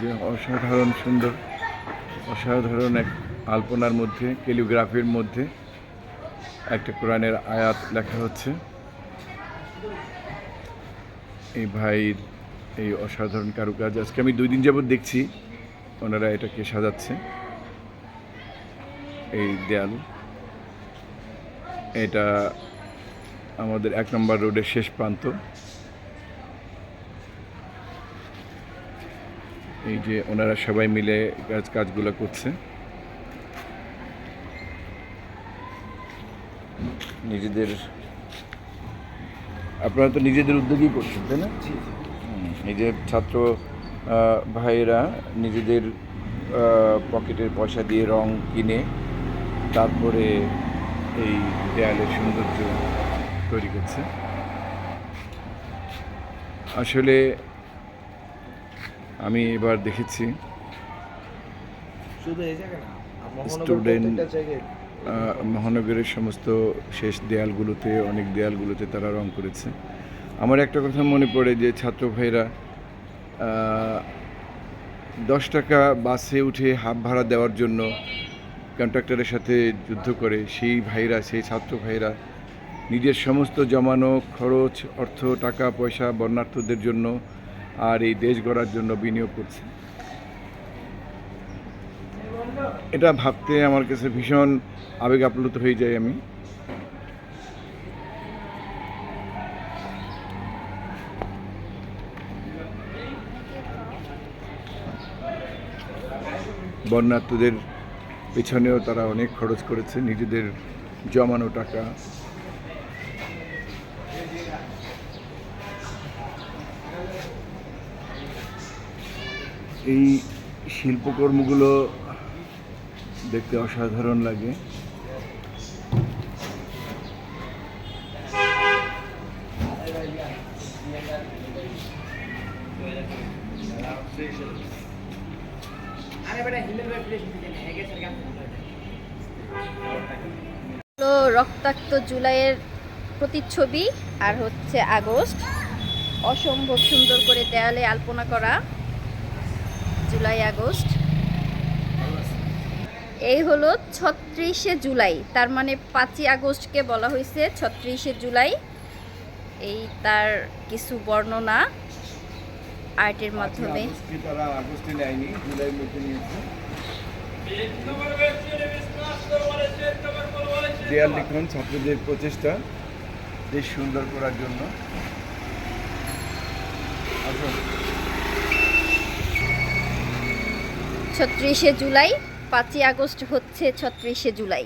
যে অসাধারণ সুন্দর, অসাধারণ এক আলপনার মধ্যে, ক্যালিগ্রাফির মধ্যে একটা কোরআনের আয়াত লেখা হচ্ছে। এই ভাইয়ের এই অসাধারণ কারুকাজ, আজকে আমি দুই দিন যাবত দেখছি, ওনারা এটাকে সাজাচ্ছে। এই দেয়াল, এটা আমাদের এক নম্বর রোডের শেষ প্রান্ত। এই যে ওনারা সবাই মিলে কাজ কাজগুলো করছে। নিজেদের আপনারা তো নিজেদের উদ্যোগেই করছেন তাই না? এই যে ছাত্র ভাইয়েরা নিজেদের পকেটের পয়সা দিয়ে রং কিনে তারপরে এই দেয়ালের সৌন্দর্য তৈরি করছে। আসলে আমি এবার দেখেছি। আহ, মহানগরের সমস্ত শেষ দেয়ালগুলোতে অনেক দেয়ালগুলোতে তারা রং করেছে। আমার একটা কথা মনে পড়ে যে ছাত্র ভাইরা দশ টাকা বাসে উঠে হাফ ভাড়া দেওয়ার জন্য কন্ট্রাক্টরের সাথে যুদ্ধ করে সেই ভাইরা সেই ছাত্র ভাইরা নিজের সমস্ত জমানো খরচ অর্থ টাকা পয়সা বর্ণার্থদের জন্য আর এই দেশ গড়ার জন্য বিনিয়োগ করছে। এটা ভাবতে আমার কাছে ভীষণ আবেগ আপ্লুত হয়ে যায় আমি। বন্যার্থদের পেছনেও তারা অনেক খরচ করেছে, নিজেদের জমানো টাকা। এই শিল্পকর্মগুলো দেখতে অসাধারণ লাগে। রক্তাক্ত জুলাইয়ের প্রতিচ্ছবি আর হচ্ছে আগস্ট। অসম্ভব সুন্দর করে দেয়ালে আলপনা করা। July August. এই হলো ছত্রিশে জুলাই তার মানে পাঁচই আগস্টকে বলা হয়েছে ছত্রিশে জুলাই। এই তার কিছু বর্ণনা আর্টের মাধ্যমে। দেয়াল লিখন ছাত্রদের প্রচেষ্টা দেশ সুন্দর করার জন্য। ছত্রিশে জুলাই পাঁচই আগস্ট হচ্ছে ছত্রিশে জুলাই।